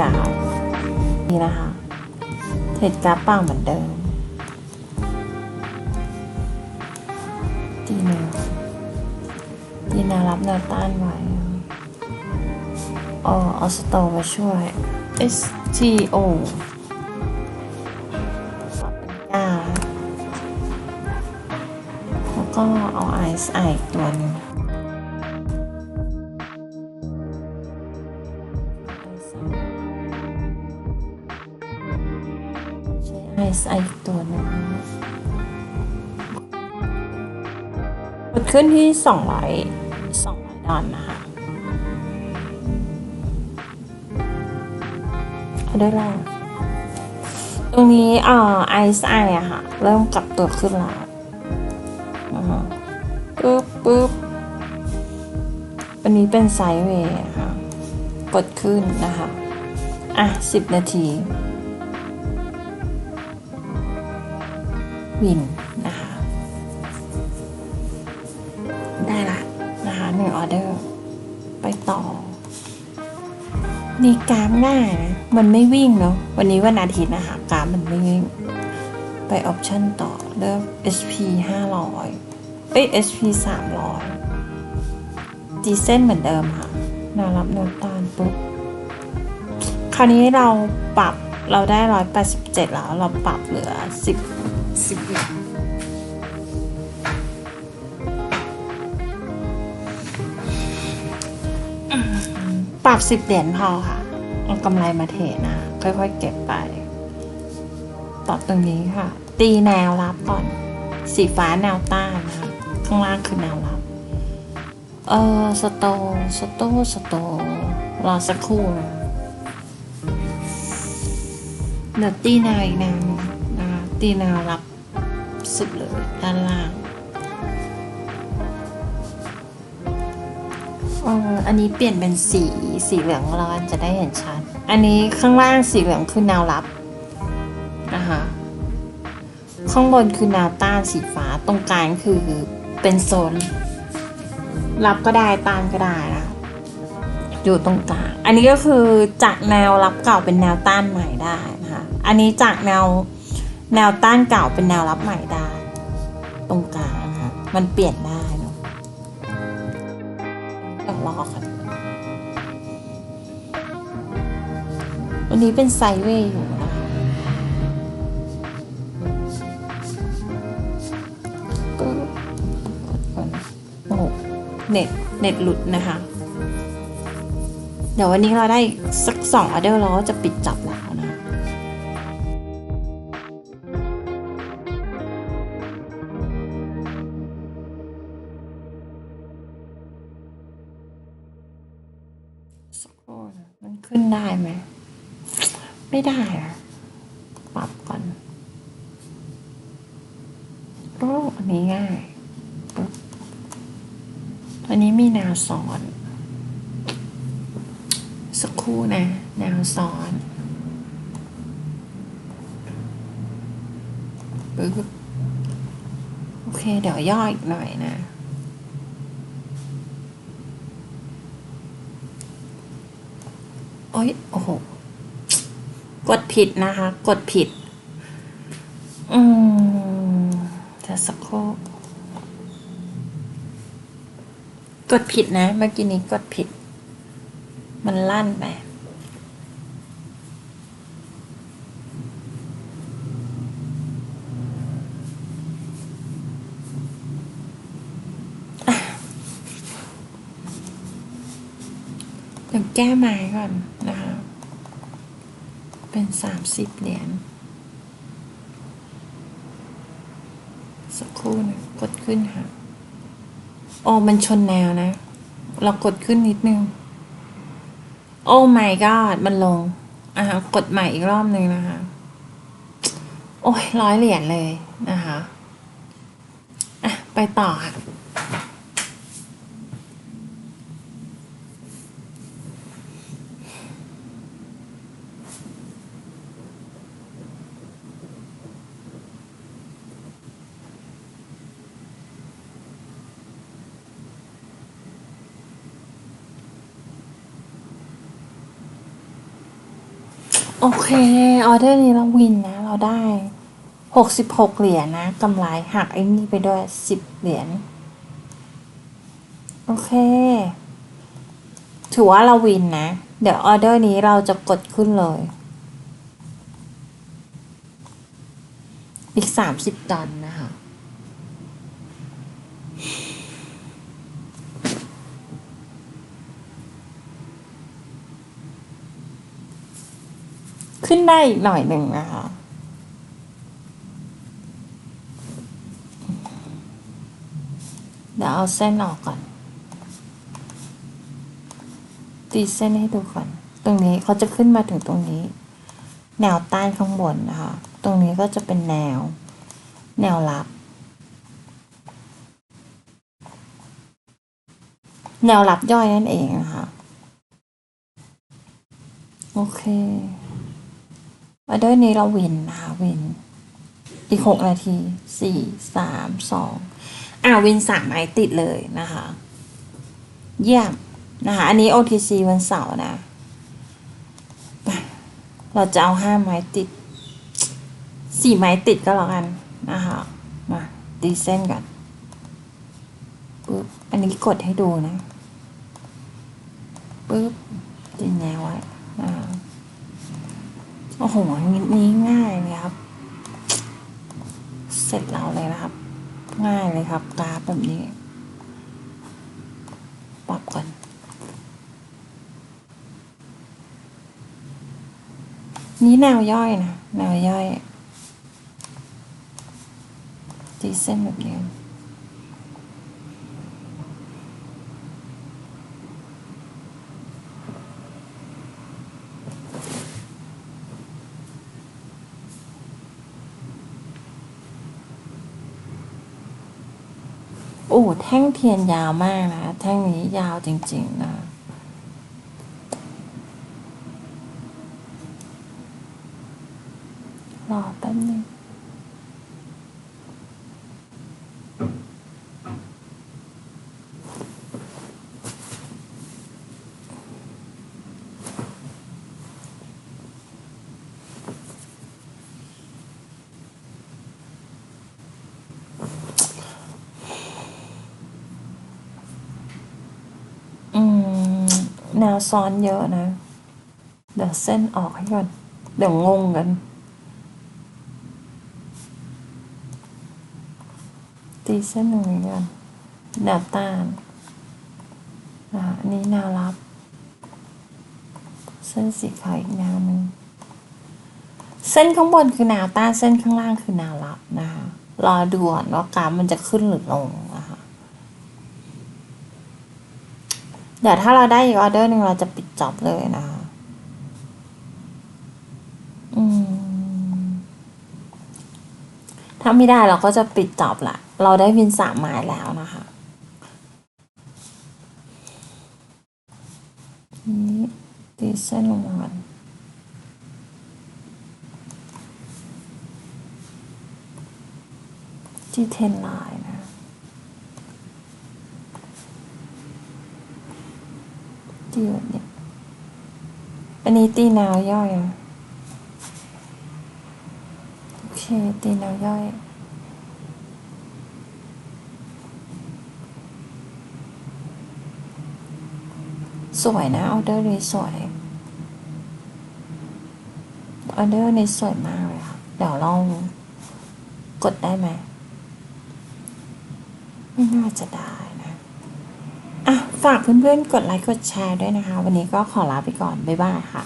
การ์นี่นะคะเทรดการ์ดเปล่าเหมือนเดิมตีแนวตีแนวรับแนวต้านไว้ออเอาสโตมาช่วย S T O ก็เก้าแล้วก็เอา I S I อีกตัวหนึ่ง ใช้ ISI อีกตัวนึงกดขึ้นที่ 200 200ดอลนะคะเอาได้แล้ว ตรงนี้เอ่อ ISI อะค่ะ เริ่มกลับตัวขึ้นแล้วปึ๊บปึ๊บอันนี้เป็นไซด์เวย์ค่ะ กดขึ้นนะคะ อะ 10 นาที วินนะคะ ได้ละนะคะหนึ่งออเดอร์ ไปต่อ นี่กรามง่ายนะมันไม่วิ่งเนาะวันนี้วันอาทิตย์นะคะกรามมันไม่วิ่ง ไปออปชั่นต่อเลือก SP 500 เอ้ย SP 300จีเส้นเหมือนเดิมค่ะแนวรับแนตานปุ๊บคราวนี้เราปรับเราได้ 187 แล้ว เราปรับเหลือ 10 10เหรียญปรับ10เหรียญพอค่ะเอากำไรมาเทนะ ค่อยๆ เก็บไปต่อตรงนี้ค่ะ ตีแนวรับก่อน สีฟ้าแนวต้านนะคะ ข้างล่างคือแนวรับ เออสโต สโต สโต รอสักครู่นะเดี๋ยวตีแนวอีกแนวหนึงนะ ตีแนวรับสุดเลยด้านล่างอออันนี้เปลี่ยนเป็นสีสีเหลืองแล้วจะได้เห็นชัด อันนี้ข้างล่างสีเหลืองคือแนวรับนะคะข้างบนคือแนวต้านสีฟ้าตรงกลางคือเป็นโซน รับก็ได้ต้านก็ได้นะอยู่ตรงกลางอันนี้ก็คือจากแนวรับเก่าเป็นแนวต้านใหม่ได้นะคะอันนี้จากแนว แนวต้านเก่าเป็นแนวรับใหม่ได้ ตรงกลางนะคะมันเปลี่ยนได้เนาะเดี๋ยวรอค่ะวันนี้เป็นไซเวย์อยู่นะคะก่อนโอ้เน็ตเน็ตหลุดนะคะ เดี๋ยววันนี้เราได้สักสองออเดอร์เราก็จะปิดจับแล้วนะ ไม่ได้อะปรับก่อนโอ้อันนี้ง่ายปึ๊บอันนี้มีแนวสอน สักครู่นะ แนวซ้อนปึ๊บโอเค เดี๋ยวย่ออีกหน่อยนะโอ้ยโอ้โห กดผิดนะคะ กดผิด อืมจะสักครู่กดผิดนะ เมื่อกี้นี้กดผิด มันลั่นไปเดี๋ยวแก้ไม้ก่อนนะคะ เป็นสามสิบเหรียญสักครู่นึงกดขึ้นค่ะโอ้มันชนแนวนะ เรากดขึ้นนิดนึง โอ้ my god มันลงอะกดใหม่อีกรอบหนึ่งนะคะ โอ้ยร้อยเหรียญเลยนะคะ อะ ไปต่อค่ะ โอเค ออเดอร์นี้เราวินนะ เราได้หกสิบหกเหรียญนะกำไรหักไอ้นี่ไปด้วยสิบเหรียญโอเค ถือว่าเราวินนะ เดี๋ยวออเดอร์นี้เราจะกดขึ้นเลย อีกสามสิบดอลนะคะ ขึ้นได้อีกหน่อยหนึ่งนะคะ เดี๋ยวเอาเส้นออกก่อน ตีเส้นให้ดูก่อน ตรงนี้เขาจะขึ้นมาถึงตรงนี้ แนวต้านข้างบนนะคะ ตรงนี้ก็จะเป็นแนว แนวรับ แนวรับย่อยนั่นเองนะคะ โอเค ออเดอร์นี้เราวินนะคะวิน อีกหกนาทีสี่สามสองอ่าวินสามไม้ติดเลยนะคะ เยี่ยมนะคะ อันนี้ OTC วันเสาร์นะ เราจะเอาห้าไม้ติดสี่ไม้ติดก็แล้วกันนะคะมาตีเส้นกันปึ๊บอันนี้กดให้ดูนะปึ๊บตีแนวไว้ โอ้โหนี้ง่ายเลยครับ เสร็จเราเลยนะครับ ง่ายเลยครับกราฟแบบนี้ปรับก่อนนี่แนวย่อยนะ แนวย่อยตีเส้นแบบนี้ โอ้ แท่งเทียนยาวมากนะ แท่งนี้ยาวจริง ๆ นะรอแป๊บนึง แนวซ้อนเยอะนะ เดี๋ยวเส้นออกให้ก่อน เดี๋ยวงงกันตีเส้นตรงนี้ก่อนแนวต้านอ่าอันนี้แนวรับ เส้นสีขาวอีกแนวหนึ่งเส้นข้างบนคือแนวต้านเส้นข้างล่างคือแนวรับนะคะรอดูก่อนว่ากราฟมันจะขึ้นหรือลงนะคะ เดี๋ยวถ้าเราได้อีกออเดอร์หนึ่งเราจะปิดจ็อบเลยนะคะอืมถ้าไม่ได้เราก็จะปิดจ็อบละ เราได้วินสามไม้แล้วนะคะนี่ตีเส้นลงมาที่เทนไลน์นะ ตีแบบนี้ อันนี้ตีแนวย่อยนะโอเค ตีแนวย่อย สวยนะออเดอร์นี้สวยออเดอร์นี้สวยมากเลยค่ะ เดี๋ยวลองกดได้ไหม ไม่น่าจะได้ ฝากเพื่อนๆ กดไลค์ กดแชร์ด้วยนะคะ วันนี้ก็ขอลาไปก่อน บ๊ายบายค่ะ